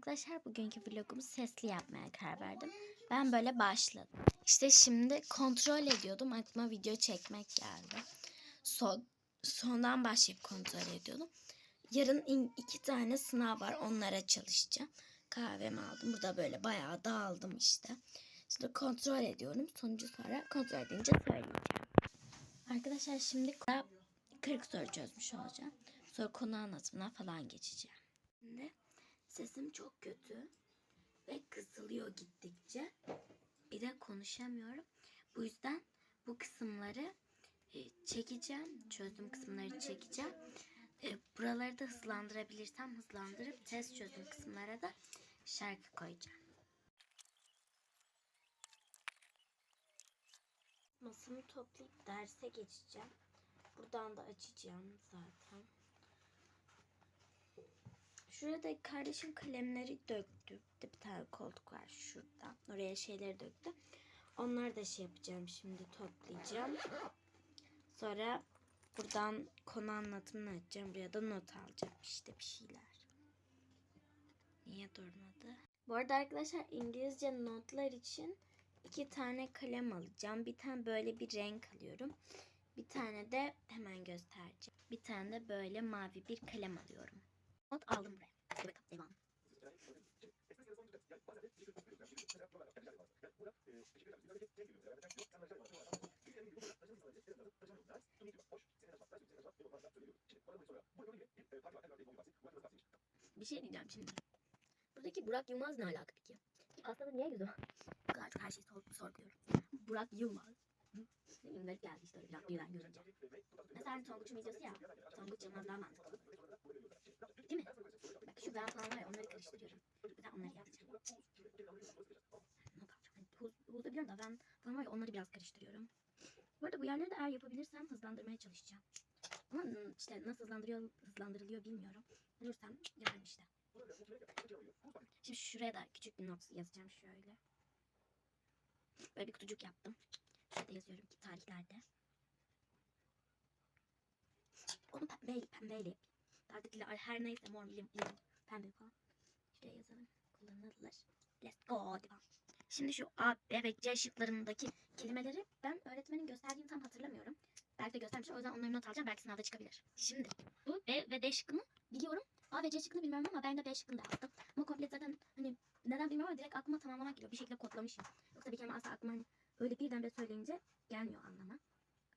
Arkadaşlar bugünkü vlogumu sesli yapmaya karar verdim. Ben böyle başladım. İşte şimdi kontrol ediyordum. Aklıma video çekmek geldi. Son, sondan başlayıp kontrol ediyordum. Yarın iki tane sınav var. Onlara çalışacağım. Kahvemi aldım. Burada böyle bayağı dağıldım işte. Şimdi kontrol ediyorum. Sonucu sonra kontrol edince söyleyeceğim. Arkadaşlar şimdi 40 soru çözmüş olacağım. Sonra konu anlatımına falan geçeceğim. Şimdi sesim çok kötü ve kısılıyor gittikçe. Bir de konuşamıyorum. Bu yüzden bu kısımları e, çekeceğim. Çözdüğüm kısımları çekeceğim. E, Buraları da hızlandırabilirsem hızlandırıp test çözdüğüm kısımlara da şarkı koyacağım. Masamı toplayıp derse geçeceğim. Buradan da açacağım zaten. Şurada kardeşim kalemleri döktü. Bir tane koltuk var şurada. Oraya şeyleri döktü. Onları da şey yapacağım şimdi toplayacağım. Sonra buradan konu anlatımını açacağım. Buraya da not alacağım işte bir şeyler. Niye durmadı? Bu arada arkadaşlar İngilizce notlar için iki tane kalem alacağım. Bir tane böyle bir renk alıyorum. Bir tane de hemen göstereceğim. Bir tane de böyle mavi bir kalem alıyorum. Not aldım buraya. Hadi devam. Bir şey diyeceğim şimdi. Buradaki Burak Yılmaz ne alaka peki? Aslında niye yüzü? Bu kadar çok her şeyi sor sorguluyorum. Burak Yılmaz. Garip geldi işte öyle birden görünce. Mesela Tonguç'un videosu ya. Tonguç Yılmaz daha mantıklı. Değil mi? Bak şu falan var onları karıştırıyorum. Daha onları yapacağım. Hani huz, huzu biliyorum da ben falan var ya onları biraz karıştırıyorum. Bu arada bu yerleri de eğer yapabilirsem hızlandırmaya çalışacağım. Ama işte nasıl hızlandırıyor, hızlandırılıyor bilmiyorum. Bulursam yaparım işte. Şimdi şuraya da küçük bir not yazacağım şöyle. Böyle bir kutucuk yaptım. Şurada yazıyorum ki tarihlerde. Onu pembeyle, pembeyle yapayım. Artık her neyse mor lim, lim, pembe falan. Şuraya yazalım. Kullanılır. Let's go. Devam. Şimdi şu A, B ve C şıklarındaki kelimeleri ben öğretmenin gösterdiğini tam hatırlamıyorum. Belki de göstermişim. O yüzden onları not alacağım. Belki sınavda çıkabilir. Şimdi bu B ve D şıkkını biliyorum. A ve C şıkkını bilmiyorum ama ben de B şıkkını da yazdım. Ama komple zaten hani neden bilmiyorum ama direkt aklıma tamamlamak geliyor. Bir şekilde kodlamışım. Yoksa bir kelime asla aklıma hani öyle birdenbire söyleyince gelmiyor anlama.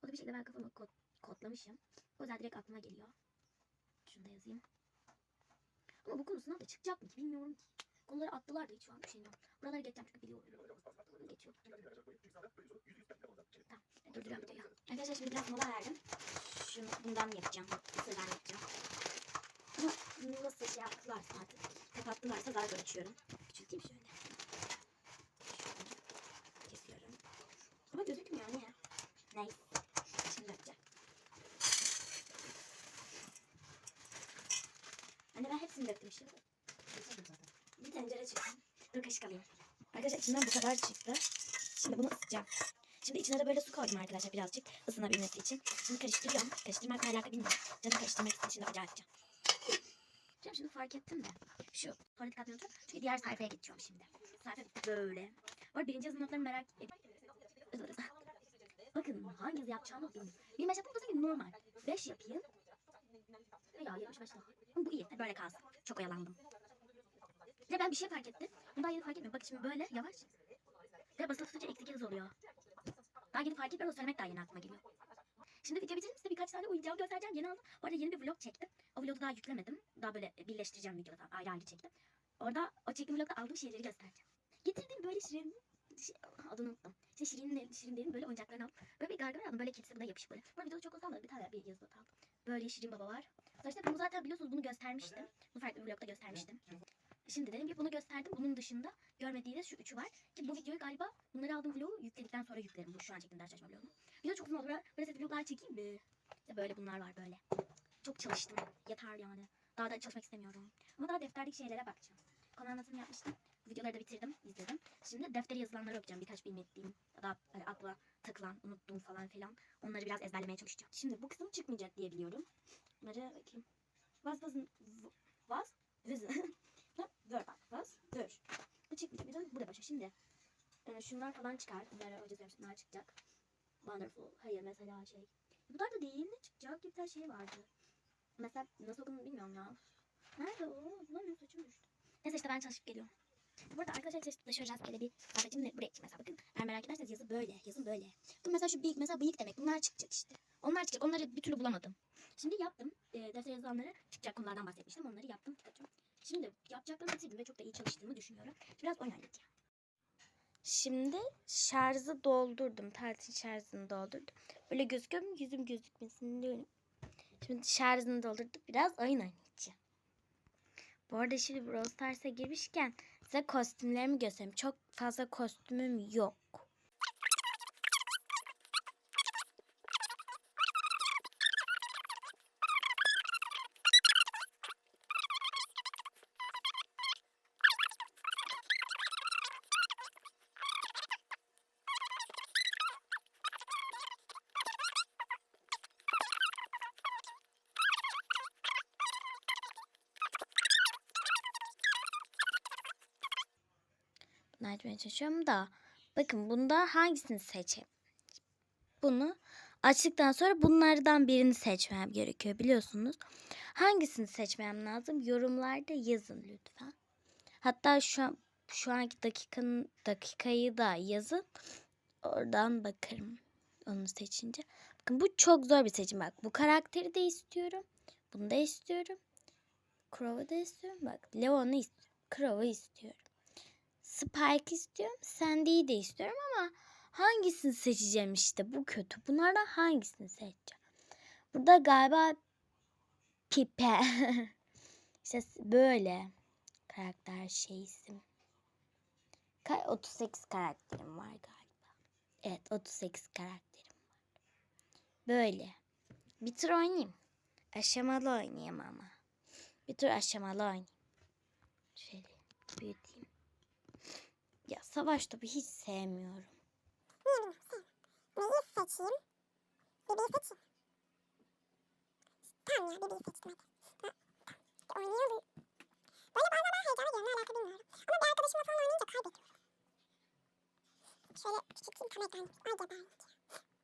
O da bir şekilde ben kafama kod, kodlamışım. O yüzden direkt aklıma geliyor. Şunu da yazayım. Ama bu konu sınavda çıkacak mı ki bilmiyorum ki. Konuları attılar da hiç şu an düşünüyorum. Buraları geçeceğim çünkü biliyorum. Geçiyor. Tamam. Durduruyorum videoyu. Arkadaşlar şimdi biraz mola verdim. Şunu bundan yapacağım. Sıradan yapacağım. Ama nasıl şey yaptılarsa artık. Kapattılarsa daha zor açıyorum. Küçülteyim şöyle. Şöyle kesiyorum. Ama gözükmüyor niye? Neyse. Şimdi yapacağım. Döktüm şimdi. Bir tencere çıktı. Dur kaşık alayım. Arkadaşlar içinden bu kadar çıktı. Şimdi bunu ısıtacağım. Şimdi içine de böyle su koydum arkadaşlar birazcık ısınabilmesi için. Şimdi karıştırıyorum. Karıştırmakla alakalı bilmiyorum. Canım karıştırmak için şimdi ocağa atacağım. Canım şunu fark ettim de. Şu tuvalet katını unutuyorum. Çünkü diğer sayfaya geçiyorum şimdi. Sayfa böyle. Bu arada birinci yazı notlarını merak ediyorum. Bakın hangisi yapacağımı bilmiyorum. 25 yapayım da normal. 5 yapayım. Ya 75 daha. Bu iyi. Böyle kalsın. Çok oyalandım. De ben bir şey fark ettim. Bunu daha yeni fark etmiyorum. Bakın şimdi böyle yavaş. Ve basılı tutunca eksi iki hız oluyor. Daha yeni fark etmiyorum. Söylemek daha yeni aklıma geliyor. Şimdi video bitirince size birkaç tane oyuncağım göstereceğim. Yeni aldım. Bu arada yeni bir vlog çektim. O vlogu daha yüklemedim. Daha böyle birleştireceğim videoda. Ayrı ayrı çektim. Orada o çektiğim vlogda aldığım şeyleri göstereceğim. Getirdiğim böyle şirin şey, adını unuttum. İşte Şirin'in Şirin dedim böyle oyuncaklarını aldım. Böyle bir gargamel aldım. Böyle kedisi buna yapışık böyle. Bu arada videoda çok olsa almadım. Bir tane bir yazı not aldım. Böyle Şirin baba var. İşte bunu zaten biliyorsunuz bunu göstermiştim. Bunu farklı bir vlogda göstermiştim. Şimdi dedim ki bunu gösterdim. Bunun dışında görmediğiniz şu üçü var. Ki bu videoyu galiba bunları aldığım vlogu yükledikten sonra yüklerim. Bu şu an çektiğim ders çalışma vlogunu. Video çok uzun oldu. Böyle, set vloglar çekeyim mi? İşte böyle bunlar var böyle. Çok çalıştım. Yeter yani. Daha da çalışmak istemiyorum. Ama daha defterdeki şeylere bakacağım. Konu anlatımı yapmıştım. Videoları da bitirdim, izledim. Şimdi deftere yazılanları okuyacağım. Birkaç bilmediğim ya da böyle akla takılan, unuttuğum falan filan. Onları biraz ezberlemeye çalışacağım. Şimdi bu kısım çıkmayacak diye biliyorum. Bunları bakayım. Was was was was Ver bak was dör. Bu çıkmayacak bir de burada başa şimdi. Yani şunlar falan çıkar. Bunları hoca şunlar çıkacak. Wonderful. Hayır mesela şey. Bunlar da değil ne çıkacak gibi bir tane şey vardı. Mesela nasıl okunduğunu bilmiyorum ya. Nerede o? Bulamıyorum saçım düştü. Neyse işte ben çalışıp geliyorum. Burada arkadaşlar çeşitleşeceğiz. Hele bir kahvecimle buraya mesela bakın. Eğer merak ederseniz yazı böyle. Yazın böyle. Bu mesela şu büyük mesela bıyık demek. Bunlar çıkacak işte. Onlar çıkacak. Onları bir türlü bulamadım. Şimdi yaptım. E, defter yazılanları çıkacak konulardan bahsetmiştim. Onları yaptım. Tıkacağım. Şimdi yapacaklarımı bitirdim ve çok da iyi çalıştığımı düşünüyorum. Biraz oynayacağım. Şimdi şarjı doldurdum. Tatil şarjını doldurdum. Böyle gözüküyor mu? Yüzüm gözükmesin diyorum. Şimdi şarjını doldurdum. Biraz oyun oynayacağım. Bu arada şimdi Brawl Stars'a girmişken size kostümlerimi göstereyim. Çok fazla kostümüm yok. Bunu açmaya çalışıyorum da. Bakın bunda hangisini seçeyim? Bunu açtıktan sonra bunlardan birini seçmem gerekiyor biliyorsunuz. Hangisini seçmem lazım? Yorumlarda yazın lütfen. Hatta şu an şu anki dakikanın dakikayı da yazın. Oradan bakarım onu seçince. Bakın bu çok zor bir seçim bak. Bu karakteri de istiyorum. Bunu da istiyorum. Crow'u da istiyorum. Bak Leon'u istiyorum. Crow'u istiyorum. Spike istiyorum. Sandy'yi de istiyorum ama hangisini seçeceğim işte bu kötü. Bunlardan hangisini seçeceğim? Burada galiba Pipe. işte böyle karakter şey isim. Ka- 38 karakterim var galiba. Evet 38 karakterim var. Böyle. Bir tur oynayayım. Aşamalı oynayayım ama. Bir tur aşamalı oynayayım. Şöyle büyüteyim. Ya savaş topu hiç sevmiyorum. Neyi seçeyim? Bebeği seçeyim. Tamam ya bebeği seçtim hadi. Ha, Oynayalım. Böyle bazen ben heyecanlı geliyorum ne alaka bilmiyorum. Ama bir arkadaşımla falan oynayınca kaybediyorum. Şöyle küçülteyim tam ekran. Ay geber.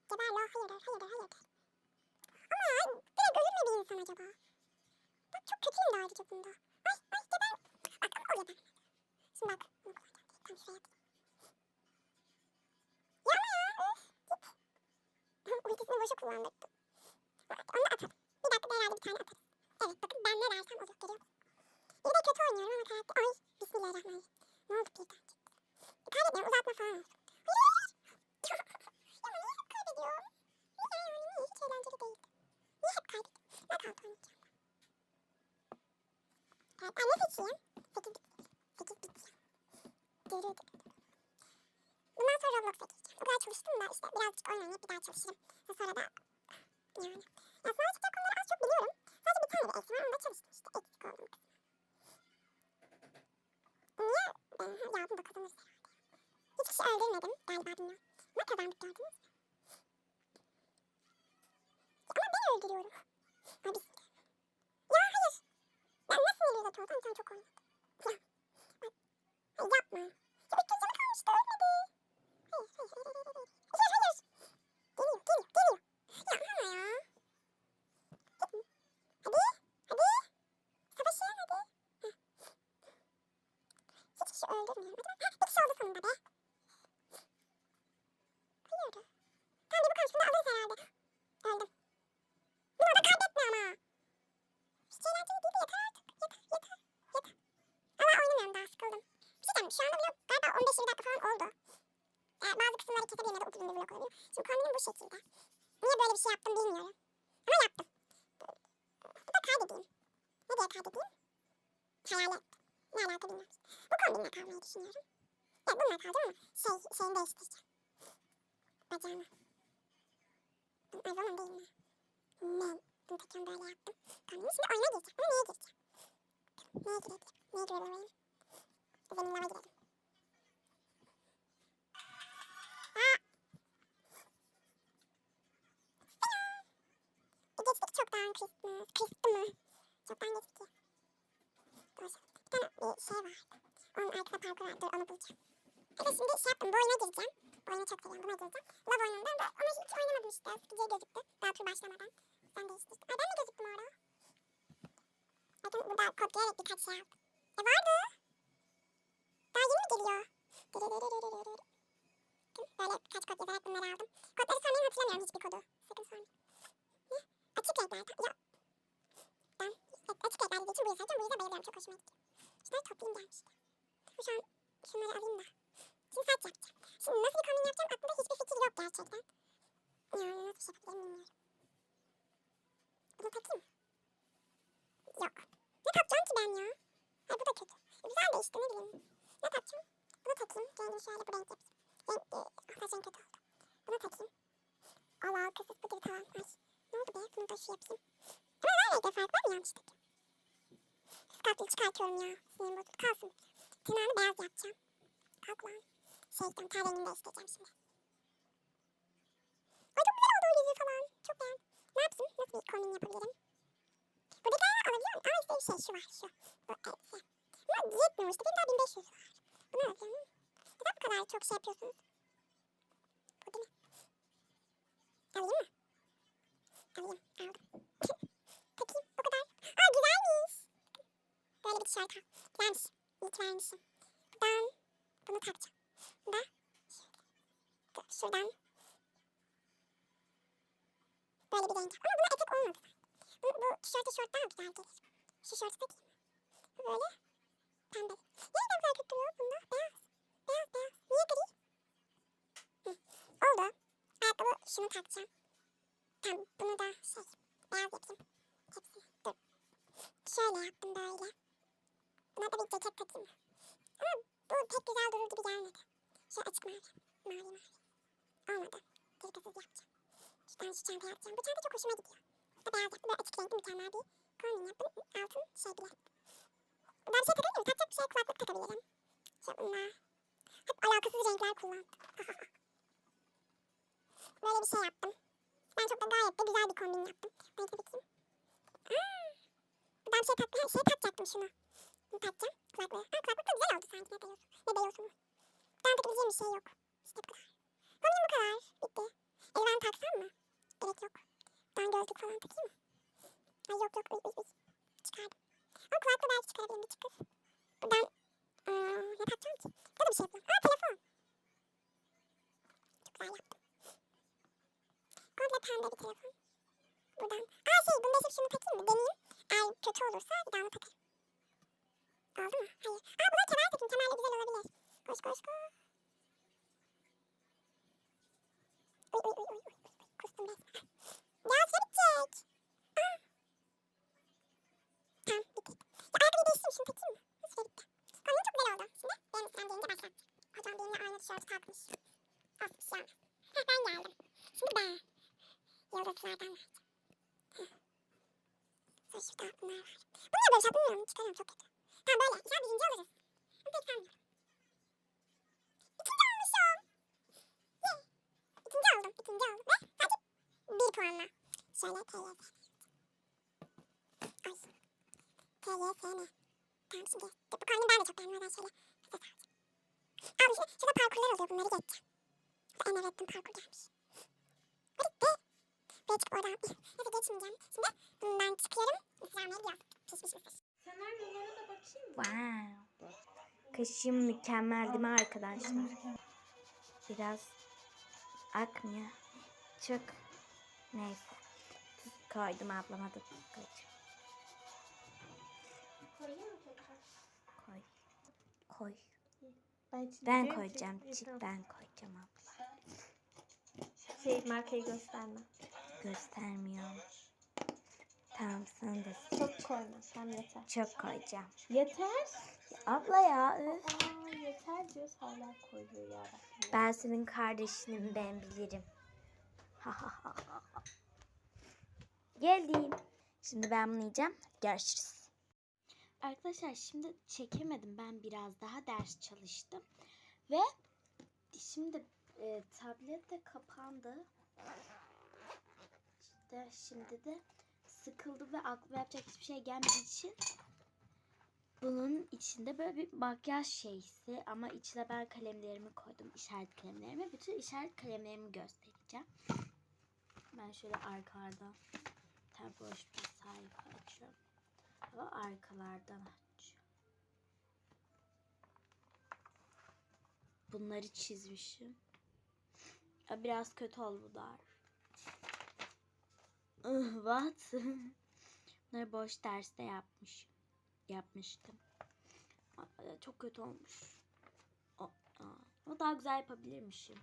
Geber la hayırdır hayırdır hayırdır. Ama direkt ölür mü bir insan acaba? Bak çok kötüyüm de ayrıca bunda. Ay ay geber. Bak ama o geber. Şimdi bak. Bunu şuraya atayım. Ya ya öf git. Ultisini boşa kullandırdım. Evet onu atalım. Bir dakika herhalde bir tane atarız. Evet bakın ben ne dersem olur görüyor musun? Bir de kötü oynuyorum ama karakter... Ay bismillahirrahmanirrahim. Ne oldu birden çıktı. Kaybetmiyorum uzatma falan olsun. Hayır. ya niye hep kaybediyorum? Niye yani niye hiç eğlenceli değildi. Niye hep kaybediyorum? Ne kaldı oynayacağım ben. Evet ben ne seçeyim? 8 bit. 8 bit ya. Dırı. Bundan sonra Roblox'a gireceğim. O kadar çalıştım da işte birazcık oynayıp bir daha çalışırım. Ve sonra da yani. Ya çıkacak konuları az çok biliyorum. Sadece bir tane bir eksi var. Onda çalıştım işte. Eksik oldum kısmı. Niye? Ben, ya da kazanırız herhalde. Hiç kişi öldürmedim galiba bilmiyorum. Ama kazandık gördünüz mü? Ama ben öldürüyorum. Bismillah. Ya hayır. Ben nasıl zaten olsam sen çok oynadın. Ya. Ay yapma. Ya 300 canı kalmıştı ölmedi. Hayır hayır hayır hayır hayır. Hayır hayır. Geliyor geliyor geliyor. Ya ama ya. Gitme. Hadi hadi. Savaşın hadi. Heh. Hiç kişi öldürmüyorum. Hadi bak. Ha, bir kişi oldu sonunda be. Hayırdır? Tamam bir bu kalmış. Bunu alırız herhalde. Öldüm. Bunu da kaybetme ama. Hiç eğlenceli değil de yeter artık. Yeter yeter yeter. Ama oynamıyorum daha sıkıldım. Bir şey diyeceğim. Şu anda vlog galiba 15-20 dakika falan oldu. Yani bazı kısımları kesebilirim ya da uzun bir vlog olabilir. Şimdi kombinim bu şekilde. Niye böyle bir şey yaptım bilmiyorum. Ama yaptım. Bu da kaydedeyim. Ne diye kaydedeyim? Hayalet. Ne alaka bilmiyorum. Bu kombinle kalmayı düşünüyorum. Ya bununla kalacağım ama şey, şeyini değiştireceğim. Bacağımı. Ay zaman değil mi? Ne? Bunu tekrar böyle yaptım. Kombini. Şimdi oyuna gireceğim. Ama neye gireceğim? Neye girebilirim? Neye girebilirim? Zemin lava girelim. Geçtik çoktan Christmas. Christmas. Çoktan geçtik. Dur şimdi. Bir şey var. Onun arkasında parkur var. Dur onu bulacağım. De şimdi şey yaptım. Bu oyuna gireceğim. Oyunu çok seviyorum. Buna gireceğim. Love oyununda da ama hiç oynamadım işte. Sıkıcıya gözüktü. Daha tur başlamadan. Ben değiştirdim. Ay ben mi gözüktüm orada? Bakın burada kopyalayarak birkaç şey yaptım. E vardı. Daha yeni mi geliyor? Böyle birkaç kod yazarak bunları aldım. Kodları sormayı hatırlamıyorum hiçbir kodu. Sakın sormayın. Ne? Açık renkler. Ya. Evet, açık renkler dediği için bu yüzden bu yüzden bayılıyorum. Çok hoşuma gidiyor. Şunları toplayayım gelmişti. Şu an şunları alayım da. Şimdi saç yapacağım. Şimdi nasıl bir kombin yapacağım aklımda hiçbir fikir yok gerçekten. Yani nasıl bir şey yapabilirim bilmiyorum. Bunu takayım mı? Yok. Ne takacağım ki ben ya? Ay bu da kötü. E, güzel de işte ne bileyim. Ne takacağım? Bunu takayım. Rengi şöyle bu renk yapayım. Renk, e, saç renk kötü oldu. Bunu takayım. Allah bu gibi tamam. Ay. Ne oldu be? Bunu da şu yapayım. Ama ben renkte fark var mı yanlış takayım? Skatlı çıkartıyorum ya. Sinirim bozuldu. Kalsın. Tırnağını beyaz yapacağım. Kalk lan. Şey ten ten rengini değiştireceğim şimdi. Ay çok güzel oldu o falan. Çok beğendim. Ne yapayım? Nasıl bir kombin yapabilirim? Buradakileri alabiliyorum ama işte bir şey şu var şu. Bu elbise. Ama yetmiyor işte. Benim daha 1500 var. Bunu alabiliyorum. Neden bu kadar çok şey yapıyorsunuz? Bu değil mi? Alayım mı? Alayım. Aldım. Takayım. Bu kadar. Böyle bir tişört al. Güzelmiş. İyi ki vermişim. Buradan bunu takacağım. Bu da şuradan. Böyle bir renk. Ama buna etek olmadı. Bu, bu tişörte şort daha güzel gelir. Şu şortu takayım? Bu böyle pembe. Niye de güzel kötü bunda? Beyaz. Beyaz beyaz. Niye gri? Oldu. Ayakkabı şunu takacağım. Tamam bunu da şey beyaz yapayım. Hepsini. Dur. Şöyle yaptım böyle. Buna da bir ceket takayım? Ama bu pek güzel durur gibi gelmedi. Şu açık mavi. Mavi mavi. Olmadı. Kirkasız yapacağım. Şuradan şu çantayı yapacağım. Bu çanta çok hoşuma gidiyor. Bu da beyaz yaptım. Böyle açık renkli mükemmel bir kombin yaptım. Altın şey bile. Bundan bir şey takabilir miyim? Takacak bir şey kulaklık takabilirim. Şu bunlar. Hep alakasız renkler kullandım. Böyle bir şey yaptım. Ben çok da gayet de güzel bir kombin yaptım. Renkli bakayım. Aa, bir şey, tak şey takacaktım şunu. Takacağım. Kulaklığı. Aa kulaklık da güzel oldu sanki. Ne diyorsun? Ne diyorsun? Buradan takabileceğim bir şey yok. İşte bu kadar. Kombin bu kadar. Bitti. Eldiven taksam mı? Gerek yok. Buradan gözlük falan takayım mı? Ay yok yok. Uy uy uy. Çıkardım. Ama kulaklığı belki çıkarabilirim. Bir çıkır. Buradan aa, ne takacağım ki? Ya da bir şey yapayım. Aa telefon. Çok güzel yaptım. Komple pembe bir telefon. Buradan. Aa şey bunu değişip şunu takayım mı? Deneyeyim. Eğer kötü olursa bir daha onu takayım. Oldu mu? Hayır. Aa buna kemer takayım. Kemerle güzel olabilir. Koş koş koş. Uy uy uy uy uy. Kustum. Ya süre bitecek. Aa. Tamam bitti. Ya ayakkabıyı değiştireyim şunu takayım mı? Nasıl bitti? Kombin çok güzel oldu. Şimdi benim sıram gelince başlatacağım. Hocam benimle aynı tişörtü takmış. Şey olmaz. Heh ben geldim. Şimdi ben yıldızlardan vereceğim. Sonra şurada bunlar var. Bu niye böyle şey bilmiyorum. Çıkarıyorum çok kötü. Tamam böyle. Ya birinci alırız. Ama pek sanmıyorum. İkinci olmuşum. Ye. İkinci oldum. İkinci oldum. Ve sadece bir puanla. Şöyle TYS. Ay. TYS ne? Tamam şimdi. Bu konuyu ben de çok beğendim. Ben şöyle ses alacağım. Abi işte şurada parkurlar oluyor. Bunları geçeceğim. En evettim parkur gelmiş. Bu bitti. Ve çıkıp oradan. Neyse geçmeyeceğim. Şimdi bundan çıkıyorum. Mısır'ı gidiyorum. Pişmiş mısır. Senaryolara da bakayım? Wow. Kaşım mükemmel değil mi arkadaşlar? Biraz akmıyor. Çok neyse. Koydum ablama da tekrar? Koy. Koy. Ben, Ben koyacağım. Çık ben koyacağım abla. Şey markayı gösterme. Göstermiyorum. Tamam sen de Çok koyma. Sen yeter. çok koyacağım. Yeter. Abla ya üf. Aa yeter diyoruz hala koyuyor ya. Ben senin kardeşinim ben bilirim. Ha ha ha ha. ha. Geldim. Şimdi ben bunu yiyeceğim. Görüşürüz. Arkadaşlar şimdi çekemedim. Ben biraz daha ders çalıştım. Ve şimdi e, tablet de kapandı. İşte şimdi de sıkıldı ve aklıma yapacak hiçbir şey gelmediği için Bunun içinde böyle bir makyaj şeysi ama içine ben kalemlerimi koydum. işaret kalemlerimi. Bütün işaret kalemlerimi göstereceğim. Ben şöyle arkadan tam boş bir sayfa açıyorum. Ve arkalardan açıyorum. Bunları çizmişim. Biraz kötü oldu dar. Ih, What? Bunları boş derste yapmışım. Yapmıştım. Çok kötü olmuş. O- Ama daha güzel yapabilirmişim.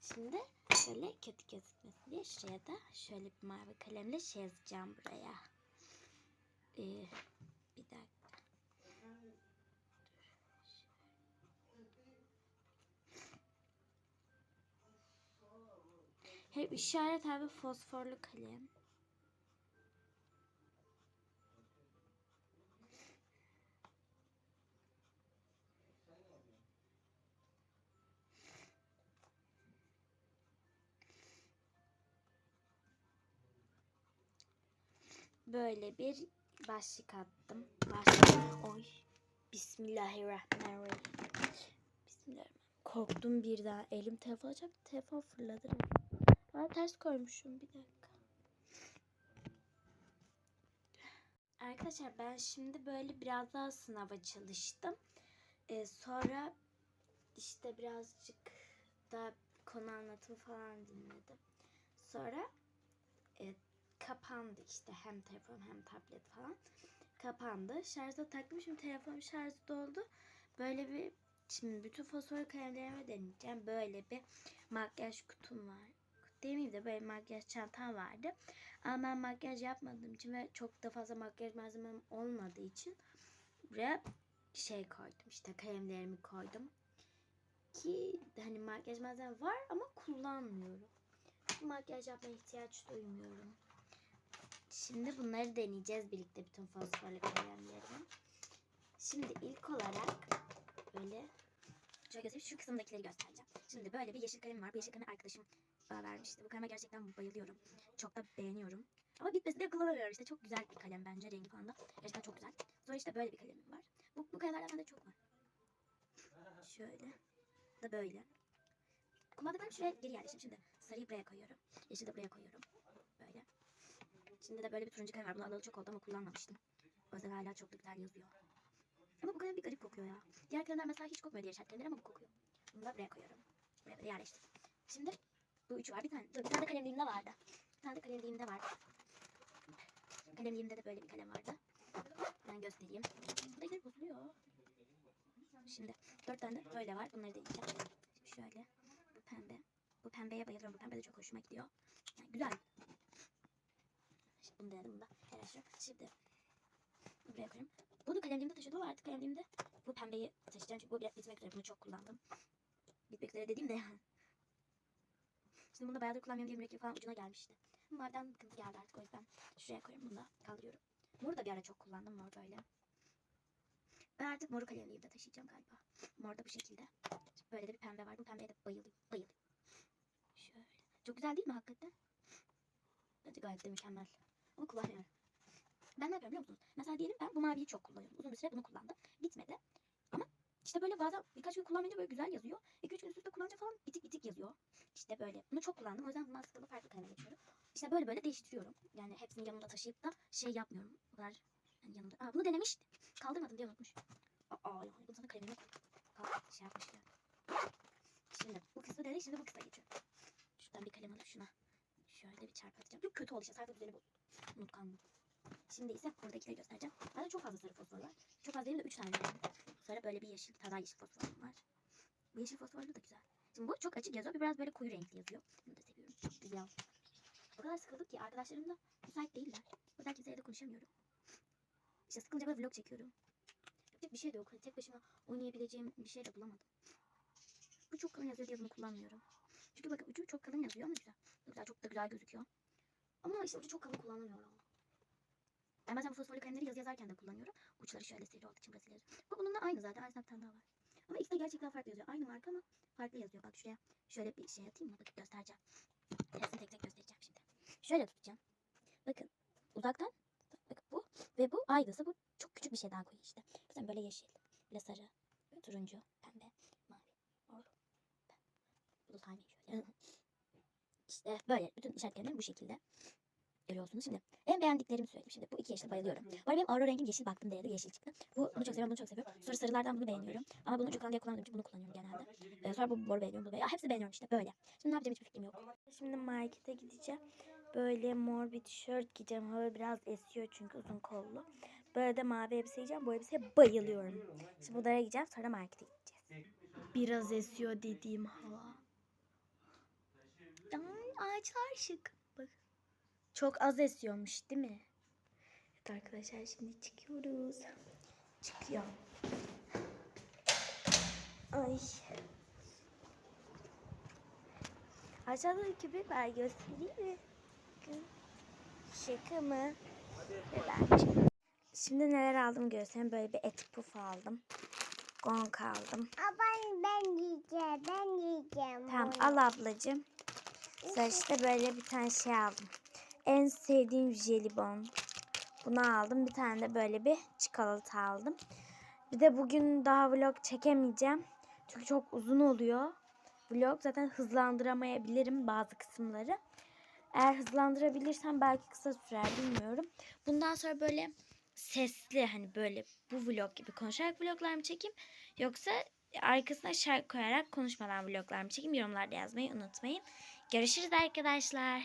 Şimdi şöyle kötü gözükmesin diye şuraya da şöyle bir mavi kalemle şey yazacağım buraya. Ee, bir dakika. Hep işaret abi fosforlu kalem. Böyle bir başlık attım. Başlık. Oy. Bismillahirrahmanirrahim. Bismillahirrahmanirrahim. Korktum birden. Elim telefon açacak. Telefon fırladı. Ben ters koymuşum. Bir dakika. Arkadaşlar ben şimdi böyle biraz daha sınava çalıştım. Ee, sonra işte birazcık daha konu anlatımı falan dinledim. Sonra e, kapandı işte hem telefon hem tablet falan kapandı. Şarja taktım şimdi telefonum şarjı doldu. Böyle bir şimdi bütün fosfor kalemlerimi deneyeceğim. Böyle bir makyaj kutum var. Demeyeyim de böyle makyaj çantam vardı. Ama ben makyaj yapmadığım için ve çok da fazla makyaj malzemem olmadığı için buraya şey koydum işte kalemlerimi koydum. Ki hani makyaj malzemem var ama kullanmıyorum. Makyaj yapmaya ihtiyaç duymuyorum. Şimdi bunları deneyeceğiz birlikte bütün fosforlu kalemlerimi. Şimdi ilk olarak böyle şöyle göstereyim. Şu kısımdakileri göstereceğim. Şimdi böyle bir yeşil kalem var. Bu yeşil kalemi arkadaşım vermişti. Bu kaleme gerçekten bayılıyorum. Çok da beğeniyorum. Ama bitmesi de kullanamıyorum. İşte çok güzel bir kalem bence. Rengi falan da gerçekten çok güzel. Sonra işte böyle bir kalemim var. Bu, bu kalemlerden bende çok var. Şöyle. Da böyle. Kullandıklarım şuraya geri yerleştim. Şimdi sarıyı buraya koyuyorum. Yeşili de buraya koyuyorum. Böyle. Şimdi de böyle bir turuncu kalem var. Bunu alalı çok oldu ama kullanmamıştım. O hala çok da güzel yazıyor. Ama bu kalem bir garip kokuyor ya. Diğer kalemler mesela hiç kokmuyor işaret kalemler ama bu kokuyor. Bunu da buraya koyuyorum. Buraya böyle yerleştirdim. Şimdi bu üçü var. Bir tane, dur, bir tane de kalemliğimde vardı. Bir tane de kalemliğimde vardı. Kalemliğimde de böyle bir kalem vardı. Ben göstereyim. Bu da ileri bozuluyor. Şimdi dört tane de böyle var. Bunları da yiyeceğim. Şöyle. Bu pembe. Bu pembeye bayılıyorum. Bu pembe de çok hoşuma gidiyor. Yani güzel. Şimdi bunu denedim. Bunu da paylaşıyorum. Şimdi buraya koyayım. Bunu kalemliğimde taşıyordum ama artık kalemliğimde bu pembeyi taşıyacağım. Çünkü bu biraz bitmek üzere. Bunu çok kullandım. Bitmek üzere dediğim de yani. Şimdi bunu da bayağıdır kullanmıyorum diye mürekkep falan ucuna gelmişti. Mavi'den sıkıntı geldi artık o yüzden şuraya koyayım bunu da kaldırıyorum. Moru da bir ara çok kullandım mor böyle. Ben artık moru kalemliğimde taşıyacağım galiba. Mor da bu şekilde. Böyle de bir pembe var. Bu pembeye de bayılıyorum. Bayılıyorum. Şöyle. Çok güzel değil mi hakikaten? Bence gayet de mükemmel. Ama kullanmıyorum. Ben ne yapıyorum biliyor musunuz? Mesela diyelim ben bu maviyi çok kullanıyorum. Uzun bir süre bunu kullandım. Bitmedi. İşte böyle bazen birkaç gün kullanmayınca böyle güzel yazıyor. 2-3 gün üst üste kullanınca falan bitik bitik yazıyor. İşte böyle. Bunu çok kullandım. O yüzden bundan sıkıldım. Farklı kaleme geçiyorum. İşte böyle böyle değiştiriyorum. Yani hepsini yanımda taşıyıp da şey yapmıyorum. O kadar yani yanımda. Aa, bunu denemiştim. Kaldırmadım diye unutmuş. Aa yani bunu sana kalemine koy. Kal şey yapmış ya. Şimdi bu kısmı denedik. Şimdi bu kısma geçiyorum. Şuradan bir kalem alıp şuna şöyle bir çarpı atacağım. Çok kötü oldu işte. Sayfa düzeni bozuldu. Unutkanlık. Şimdi ise buradakileri göstereceğim. Bende çok fazla sarı fosfor var. Çok fazla değil de 3 tane var. Sonra böyle bir yeşil, daha yeşil fosforum var. Bu yeşil fosforlu da güzel. Şimdi bu çok açık yazıyor. Bir biraz böyle koyu renkli yazıyor. Bunu da seviyorum. Güzel. O kadar sıkıldık ki arkadaşlarım da müsait değiller. O yüzden kimseyle de konuşamıyorum. İşte sıkılınca böyle vlog çekiyorum. Yapacak bir şey de yok. Hani tek başıma oynayabileceğim bir şey de bulamadım. Bu çok kalın yazıyor diye bunu kullanmıyorum. Çünkü bakın ucu çok kalın yazıyor ama güzel. Güzel çok da güzel gözüküyor. Ama işte ucu çok kalın kullanamıyorum. Ben bazen bu fosforlu kalemleri yazı yazarken de kullanıyorum. Uçları şöyle sivri olduğu için burası yazıyor. Bu bununla aynı zaten. Aynısından bir tane daha var. Ama ikisi de gerçekten farklı yazıyor. Aynı marka ama farklı yazıyor. Bak şuraya şöyle bir şey atayım mı? Bakıp göstereceğim. Hepsini tek tek göstereceğim şimdi. Şöyle tutacağım. Bakın uzaktan bakın bu ve bu aynısı. Bu çok küçük bir şey daha koyuyor işte. Sefer böyle yeşil, böyle sarı, böyle turuncu, pembe, mavi, mor, pembe. Bu da şöyle. işte böyle bütün işaretlerim bu şekilde. Görüyorsunuz şimdi. En beğendiklerimi söyleyeyim şimdi. Bu iki yeşil bayılıyorum. Bu benim aurora rengim yeşil baktım değerli yeşil çıktı. Bu, bunu çok seviyorum, bunu çok seviyorum. Sonra sarılardan bunu beğeniyorum. Ama bunu çok diye kullandığım bunu kullanıyorum genelde. Ee, sonra bu mor beğeniyorum, bunu beğeniyorum. Hepsi beğeniyorum işte böyle. Şimdi ne yapacağım hiçbir fikrim yok. Şimdi markete gideceğim. Böyle mor bir tişört giyeceğim. Hava biraz esiyor çünkü uzun kollu. Böyle de mavi elbise giyeceğim. Bu elbiseye bayılıyorum. Şimdi bunlara gideceğim sonra markete gideceğiz. Biraz esiyor dediğim hava. Ay, ağaçlar şık. Çok az esiyormuş değil mi? Evet arkadaşlar şimdi çıkıyoruz. Çıkıyor. Ay. Aşağıda köpekler göstereyim mi? Şaka mı? Çıktım. Şimdi neler aldım göstereyim. Böyle bir et puf aldım. Gong aldım. Ben, ben yiyeceğim. Ben yiyeceğim. Tamam al ablacığım. Sonra işte böyle bir tane şey aldım. En sevdiğim jelibon. Bunu aldım. Bir tane de böyle bir çikolata aldım. Bir de bugün daha vlog çekemeyeceğim. Çünkü çok uzun oluyor. Vlog zaten hızlandıramayabilirim bazı kısımları. Eğer hızlandırabilirsem belki kısa sürer bilmiyorum. Bundan sonra böyle sesli hani böyle bu vlog gibi konuşarak vloglar mı çekeyim yoksa arkasına şarkı koyarak konuşmadan vloglar mı çekeyim yorumlarda yazmayı unutmayın. Görüşürüz arkadaşlar.